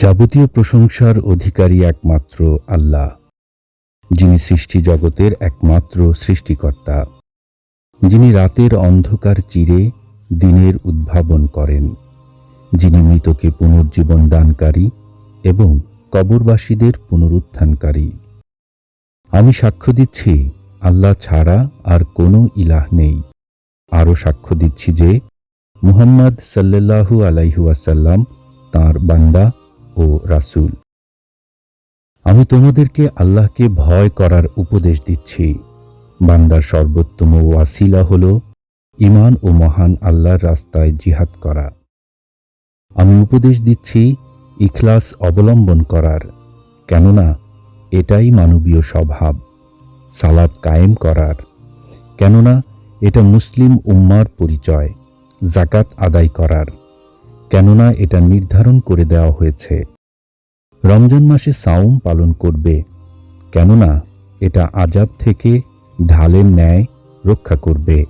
যাবতীয় প্রশংসার অধিকারী একমাত্র আল্লাহ, যিনি সৃষ্টি জগতের একমাত্র সৃষ্টিকর্তা, যিনি রাতের অন্ধকার চিরে দিনের উদ্ভাবন করেন, যিনি মৃতকে পুনর্জীবন দানকারী এবং কবরবাসীদের পুনরুত্থানকারী। আমি সাক্ষ্য দিচ্ছি, আল্লাহ ছাড়া আর কোনো ইলাহ নেই। আরও সাক্ষ্য দিচ্ছি যে মুহাম্মদ সাল্লাল্লাহু আলাইহু আসাল্লাম তাঁর বান্দা ও রাসূল। আমি তোমাদেরকে আল্লাহকে ভয় করার উপদেশ দিচ্ছি। বান্দার সর্বোত্তম ওয়াসিলা হল ইমান ও মহান আল্লাহর রাস্তায় জিহাদ করা। আমি উপদেশ দিচ্ছি ইখলাস অবলম্বন করার, কেননা এটাই মানবীয় স্বভাব সালাদ কায়েম করার। কেননা এটা মুসলিম উম্মার পরিচয় জাকাত আদায় করার। কেননা এটা নির্ধারণ করে দেওয়া হয়েছে। রমজান মাসে সাউম পালন করবে। কেননা, এটা আজাব থেকে ঢালের ন্যায় রক্ষা করবে।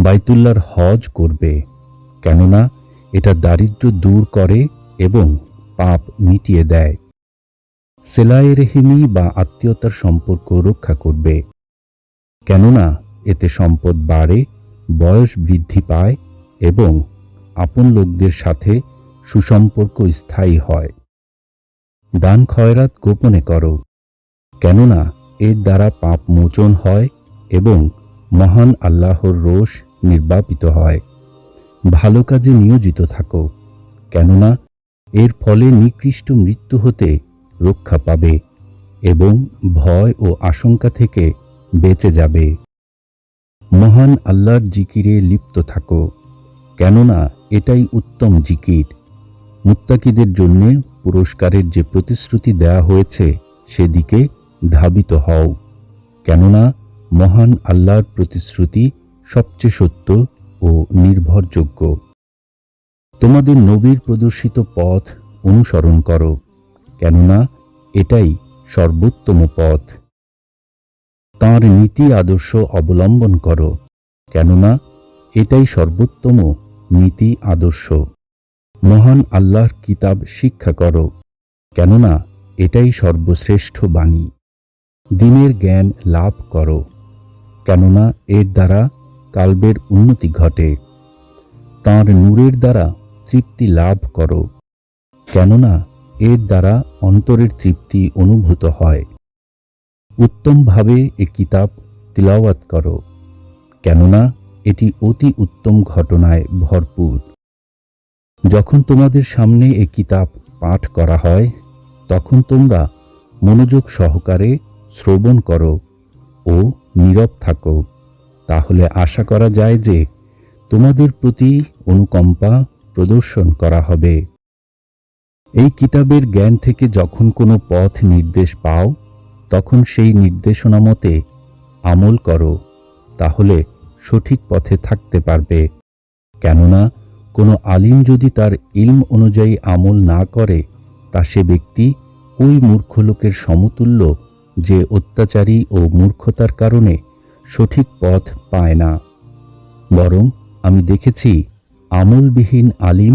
বাইতুল্লার হজ করবে। কেননা, এটা দারিদ্র দূর করে এবং পাপ মিটিয়ে দেয়। সেলায়ে রেহিমি বা আত্মীয়তার সম্পর্ক রক্ষা করবে। কেননা, এতে সম্পদ বাড়ে, বয়স বৃদ্ধি পায় এবং আপন লোকদের সাথে সুসম্পর্ক স্থায়ী হয়। দান খয়রাত গোপনে করো। কেননা এর দ্বারা পাপ মোচন হয় এবং মহান আল্লাহর রোষ নির্বাপিত হয়। ভালো কাজে নিয়োজিত থাকো, কেননা এর ফলে নিকৃষ্ট মৃত্যু হতে রক্ষা পাবে এবং ভয় ও আশঙ্কা থেকে বেঁচে যাবে। মহান আল্লাহর জিকিরে লিপ্ত থাকো, কেননা এটাই উত্তম জিকির। মুত্তাকিদের জন্য পুরস্কারের যে প্রতিশ্রুতি দেয়া হয়েছে সেদিকে ধাবিত হও। কেননা মহান আল্লাহর প্রতিশ্রুতি সবচেয়ে সত্য ও নির্ভরযোগ্য। তোমাদের নবীর প্রদর্শিত পথ অনুসরণ করো, কেননা এটাই সর্বোত্তম পথ। তাঁর নীতি আদর্শ অবলম্বন করো, কেননা এটাই সর্বোত্তম নীতি আদর্শ। মহান আল্লাহর কিতাব শিক্ষা করো, কেননা এটাই সর্বশ্রেষ্ঠ বাণী। দিনের জ্ঞান লাভ করো, কেননা এর দ্বারা কালবের উন্নতি ঘটে। তাঁর নূরের দ্বারা তৃপ্তি লাভ করো, কেননা এর দ্বারা অন্তরের তৃপ্তি অনুভূত হয়। উত্তমভাবে এ কিতাব তিলাওয়াত করো, কেননা এটি অতি উত্তম ঘটনায় ভরপুর। যখন তোমাদের সামনে এ কিতাব পাঠ করা হয়, তখন তোমরা মনোযোগ সহকারে শ্রবণ করো ও নীরব থাকো। তাহলে আশা করা যায় যে তোমাদের প্রতি অনুকম্পা প্রদর্শন করা হবে। এই কিতাবের জ্ঞান থেকে যখন কোনো পথ নির্দেশ পাও, তখন সেই নির্দেশনা মতে আমল করো, তাহলে সঠিক পথে থাকতে পারবে। কেননা কোনো আলিম যদি তার ইলম অনুযায়ী আমল না করে, তা সে ব্যক্তি ওই মূর্খ লোকের সমতুল্য যে অত্যাচারী ও মূর্খতার কারণে সঠিক পথ পায় না। বরং আমি দেখেছি, আমলবিহীন আলিম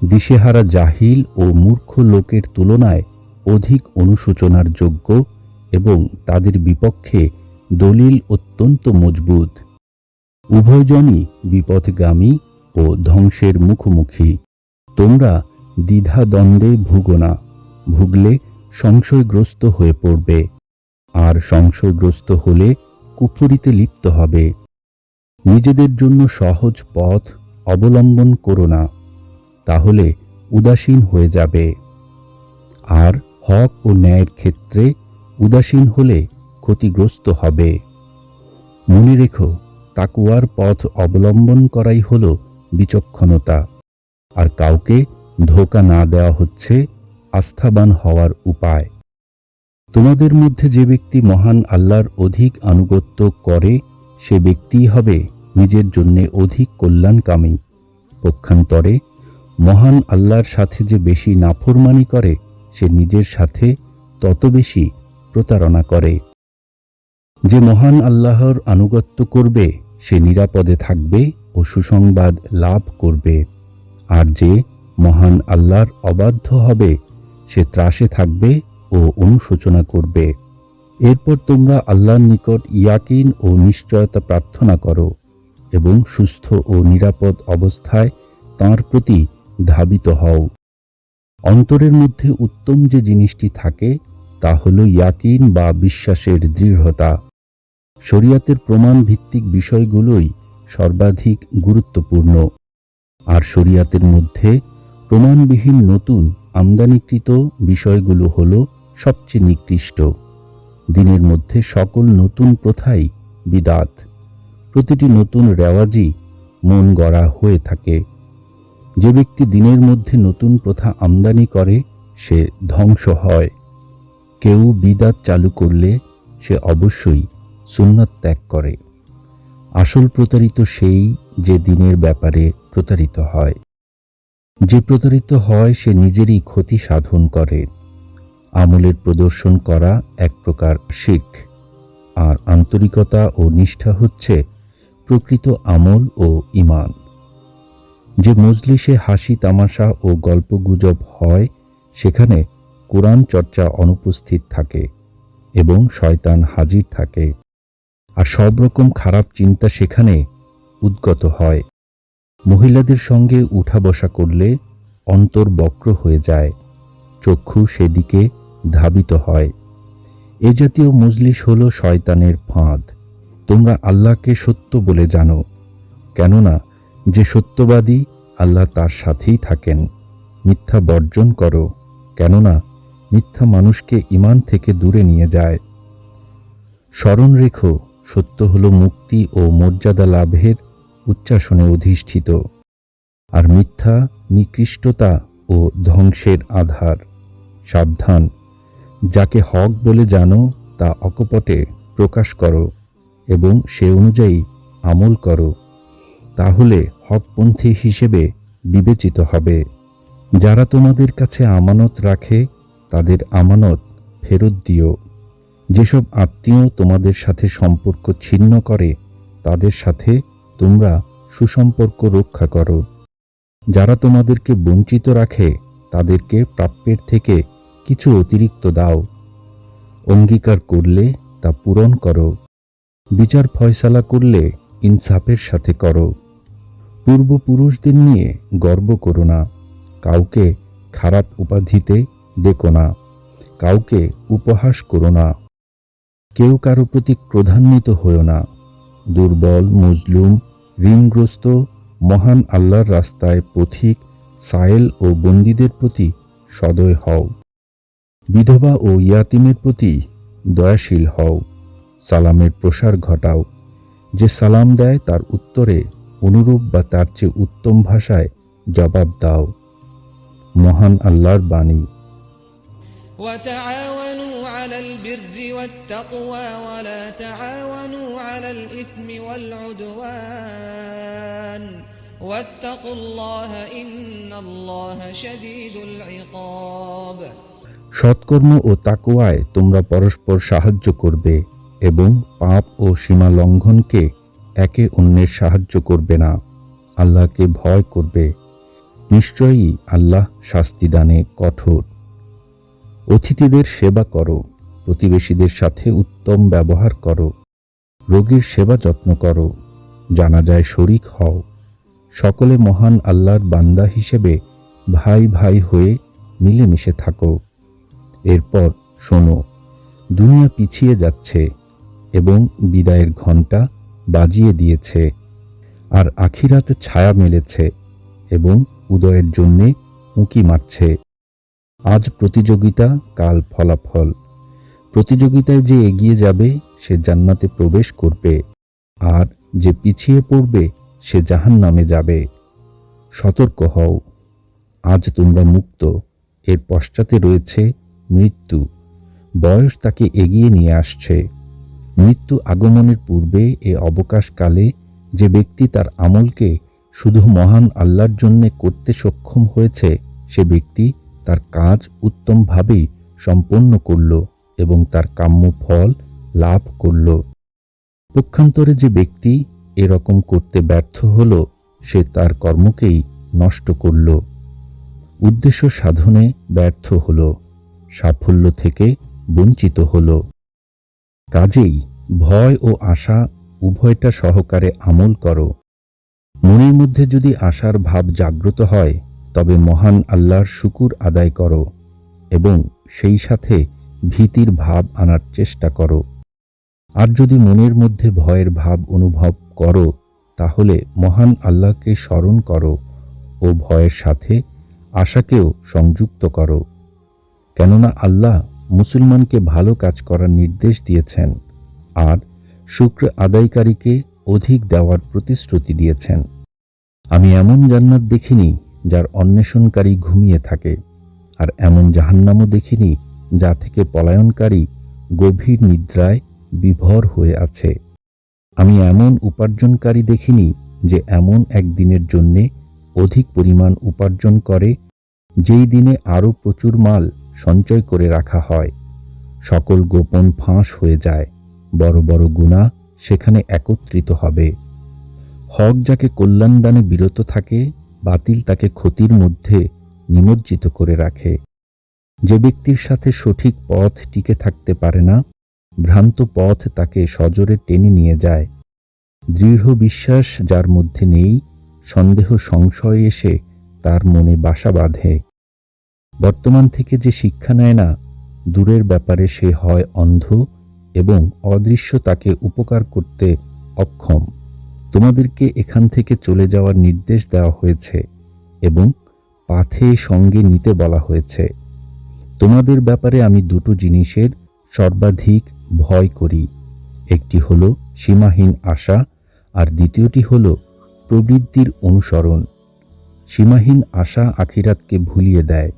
দিশেহারা জাহিল ও মূর্খ লোকের তুলনায় অধিক অনুশোচনার যোগ্য এবং তাদের বিপক্ষে দলিল অত্যন্ত মজবুত। উভয়জনই বিপথগামী ও ধ্বংসের মুখোমুখি। তোমরা দ্বিধাদ্বন্দ্বে ভুগো না, ভুগলে সংশয়গ্রস্ত হয়ে পড়বে, আর সংশয়গ্রস্ত হলে কুফুরিতে লিপ্ত হবে। নিজেদের জন্য সহজ পথ অবলম্বন করো না, তাহলে উদাসীন হয়ে যাবে। আর হক ও ন্যায়ের ক্ষেত্রে উদাসীন হলে ক্ষতিগ্রস্ত হবে। মনে রেখো, তাকুয়ার পথ অবলম্বন করাই হল বিচক্ষণতা। আর কাউকে ধোকা না দেওয়া হচ্ছে আস্থাবান হওয়ার উপায়। তোমাদের মধ্যে যে ব্যক্তি মহান আল্লাহর অধিক আনুগত্য করে, সে ব্যক্তিই হবে নিজের জন্যে অধিক কল্যাণকামী। পক্ষান্তরে, মহান আল্লাহর সাথে যে বেশি নাফরমানি করে, সে নিজের সাথে তত বেশি প্রতারণা করে। যে মহান আল্লাহর আনুগত্য করবে, সে নিরাপদে থাকবে ও সুসংবাদ লাভ করবে। আর যে মহান আল্লাহর অবাধ্য হবে, সে ত্রাসে থাকবে ও অনুশোচনা করবে। এরপর তোমরা আল্লাহর নিকট ইয়াকিন ও নিশ্চয়তা প্রার্থনা করো এবং সুস্থ ও নিরাপদ অবস্থায় তাঁর প্রতি ধাবিত হও। অন্তরের মধ্যে উত্তম যে জিনিসটি থাকে, তা হল ইয়াকিন বা বিশ্বাসের দৃঢ়তা। শরিয়াতের প্রমাণ ভিত্তিক বিষয়গুলোই সর্বাধিক গুরুত্বপূর্ণ। আর শরিয়াতের মধ্যে প্রমাণবিহীন নতুন, আমদানিকৃত বিষয়গুলো হল সবচেয়ে নিকৃষ্ট। দিনের মধ্যে সকল নতুন প্রথাই বিদাত। প্রতিটি নতুন রেওয়াজই মন গড়া হয়ে থাকে। যে ব্যক্তি দিনের মধ্যে নতুন প্রথা আমদানি করে, সে ধ্বংস হয়। কেউ বিদাত চালু করলে সে অবশ্যই সুন্নাত ত্যাগ করে। আসল প্রতারিত সেই যে দিনের ব্যাপারে প্রতারিত হয়। যে প্রতারিত হয়, সে নিজেরই ক্ষতি সাধন করে। আমলের প্রদর্শন করা এক প্রকার শিখ আর আন্তরিকতা ও নিষ্ঠা হচ্ছে প্রকৃত আমল ও ইমান যে মজলিসে হাসি, তামাশা ও গল্পগুজব হয়, সেখানে কোরআন চর্চা অনুপস্থিত থাকে এবং শয়তান হাজির থাকে। আর সব রকম খারাপ চিন্তা সেখানে উদ্গত হয়। মহিলাদের সঙ্গে উঠা বসা করলে অন্তর বক্র হয়ে যায়, চক্ষু সেদিকে ধাবিত হয়। এ জাতীয় মজলিস হল শয়তানের ফাঁদ। তোমরা আল্লাহকে সত্য বলে জানো, কেননা যে সত্যবাদী আল্লাহ তার সাথেই থাকেন। মিথ্যা বর্জন করো, কেননা মিথ্যা মানুষকে ইমান থেকে দূরে নিয়ে যায়। স্মরণ রেখো সত্য হল মুক্তি ও মর্যাদা লাভের উচ্চাসনে অধিষ্ঠিত, আর মিথ্যা, নিকৃষ্টতা ও ধ্বংসের আধার, সাবধান। যাকে হক বলে জানো, তা অকপটে প্রকাশ করো এবং সে অনুযায়ী আমল করো। তাহলে হকপন্থী হিসেবে বিবেচিত হবে। যারা তোমাদের কাছে আমানত রাখে, তাদের আমানত ফেরত দিও। যেসব আত্মীয় তোমাদের সাথে সম্পর্ক ছিন্ন করে, তাদের সাথে তোমরা সুসম্পর্ক রক্ষা করো। যারা তোমাদেরকে বঞ্চিত রাখে, তাদেরকে প্রাপ্যের থেকে কিছু অতিরিক্ত দাও। অঙ্গীকার করলে তা পূরণ করো। বিচার ফয়সালা করলে ইনসাফের সাথে করো। পূর্বপুরুষদের নিয়ে গর্ব করো না। কাউকে খারাপ উপাধিতে ডেকো না। কাউকে উপহাস করো না। কেউ কারও প্রতি ক্রোধান্বিত হয়েও না। দুর্বল, মজলুম, ঋণগ্রস্ত, মহান আল্লাহর রাস্তায় পথিক, সায়েল ও বন্দীদের প্রতি সদয় হও। বিধবা ও ইয়াতিমের প্রতি দয়াশীল হও। সালামের প্রসার ঘটাও। যে সালাম দেয় তার উত্তরে অনুরূপ বা তার চেয়ে উত্তম ভাষায় জবাব দাও। মহান আল্লাহর বাণী। على البر والتقوى ولا تعاونوا على الإثم والعدوان واتقوا الله إن الله شديد العقاب সৎকর্ম ও তাকুয়ায় তোমরা পরস্পর সাহায্য করবে এবং পাপ ও সীমা লঙ্ঘনকে একে অন্যের সাহায্য করবে না আল্লাহকে ভয় করবে নিশ্চয়ই আল্লাহ শাস্তিদানে কঠোর অতিথিদের সেবা করো প্রতিবেশীদের সাথে উত্তম ব্যবহার করো। রোগীর সেবা যত্ন করো। জানা যায় শরিক হও। সকলে মহান আল্লাহর বান্দা হিসেবে ভাই ভাই হয়ে মিলেমিশে থাকো। এরপর শোনো, দুনিয়া পিছিয়ে যাচ্ছে এবং বিদায়ের ঘণ্টা বাজিয়ে দিয়েছে আর আখিরাত ছায়া মেলেছে এবং উদয়ের জন্যে উঁকি মারছে। আজ প্রতিযোগিতা, কাল ফলাফল। প্রতিযোগিতায় যে এগিয়ে যাবে, সে জান্নাতে প্রবেশ করবে। আর যে পিছিয়ে পড়বে, সে জাহান নামে যাবে। সতর্ক হও। আজ তোমরা মুক্ত। এর পশ্চাতে রয়েছে মৃত্যু। বয়স তাকে এগিয়ে নিয়ে আসছে। মৃত্যু আগমনের পূর্বে এ অবকাশকালে যে ব্যক্তি তার আমলকে শুধু মহান আল্লাহর জন্যে করতে সক্ষম হয়েছে, সে ব্যক্তি তার কাজ উত্তমভাবেই সম্পন্ন করল। এবং তার কাম্য ফল লাভ করল। পক্ষান্তরে যে ব্যক্তি এরকম করতে ব্যর্থ হল, সে তার কর্মকেই নষ্ট করল। উদ্দেশ্য সাধনে ব্যর্থ হল, সাফল্য থেকে বঞ্চিত হল। কাজেই ভয় ও আশা উভয়টা সহকারে আমল করো। মনের মধ্যে যদি আশার ভাব জাগ্রত হয়, তবে মহান আল্লাহর শুকুর আদায় করো এবং সেই সাথে ভীতির ভাব আনার চেষ্টা করো। আর যদি মনের মধ্যে ভয়ের ভাব অনুভব করো, তাহলে মহান আল্লাহকে স্মরণ করো ও ভয়ের সাথে আশাকেও সংযুক্ত করো। কেননা আল্লাহ মুসলমানকে ভালো কাজ করার নির্দেশ দিয়েছেন আর শুক্র আদায়কারীকে অধিক দেওয়ার প্রতিশ্রুতি দিয়েছেন। আমি এমন জান্নাত দেখিনি যার অন্বেষণকারী ঘুমিয়ে থাকে, আর এমন জাহান্নামও দেখিনি যা থেকে পলায়নকারী গভীর নিদ্রায় বিভর হয়ে আছে। আমি এমন উপার্জনকারী দেখিনি যে এমন একদিনের জন্যে অধিক পরিমাণ উপার্জন করে, যেই দিনে আরও প্রচুর মাল সঞ্চয় করে রাখা হয়। সকল গোপন ফাঁস হয়ে যায়, বড় বড় গুণা সেখানে একত্রিত হবে। হক যাকে কল্যাণদানে বিরত থাকে, বাতিল তাকে ক্ষতির মধ্যে নিমজ্জিত করে রাখে। যে ব্যক্তির সাথে সঠিক পথ টিকে থাকতে পারে না, ভ্রান্ত পথ তাকে সজোরে টেনে নিয়ে যায়। দৃঢ় বিশ্বাস যার মধ্যে নেই, সন্দেহ সংশয় এসে তার মনে বাসা বাঁধে। বর্তমান থেকে যে শিক্ষা নেয় না, দূরের ব্যাপারে সে হয় অন্ধ এবং অদৃশ্য তাকে উপকার করতে অক্ষম। তোমাদেরকে এখান থেকে চলে যাওয়ার নির্দেশ দেওয়া হয়েছে এবং পাথে সঙ্গে নিতে বলা হয়েছে। তোমাদের ব্যাপারে আমি দুটো জিনিসের সর্বাধিক ভয় করি। একটি হল সীমাহীন আশা, আর দ্বিতীয়টি হল প্রবৃত্তির অনুসরণ। সীমাহীন আশা আখিরাতকে ভুলিয়ে দেয়,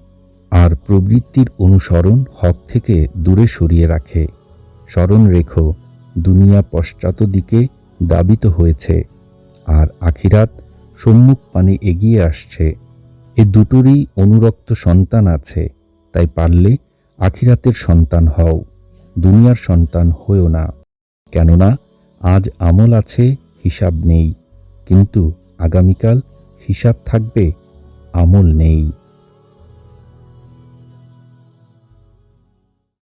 আর প্রবৃত্তির অনুসরণ হক থেকে দূরে সরিয়ে রাখে। স্মরণ রেখো, দুনিয়া পশ্চাৎ দিকে দাবিত হয়েছে, আর আখিরাত সম্মুখ পানে এগিয়ে আসছে। এ দুটোরই অনুরক্ত সন্তান আছে। তাই পারলে আখিরাতের সন্তান হও, দুনিয়ার সন্তান হয়েও না। কেননা আজ আমল আছে, হিসাব নেই, কিন্তু আগামীকাল হিসাব থাকবে, আমল নেই।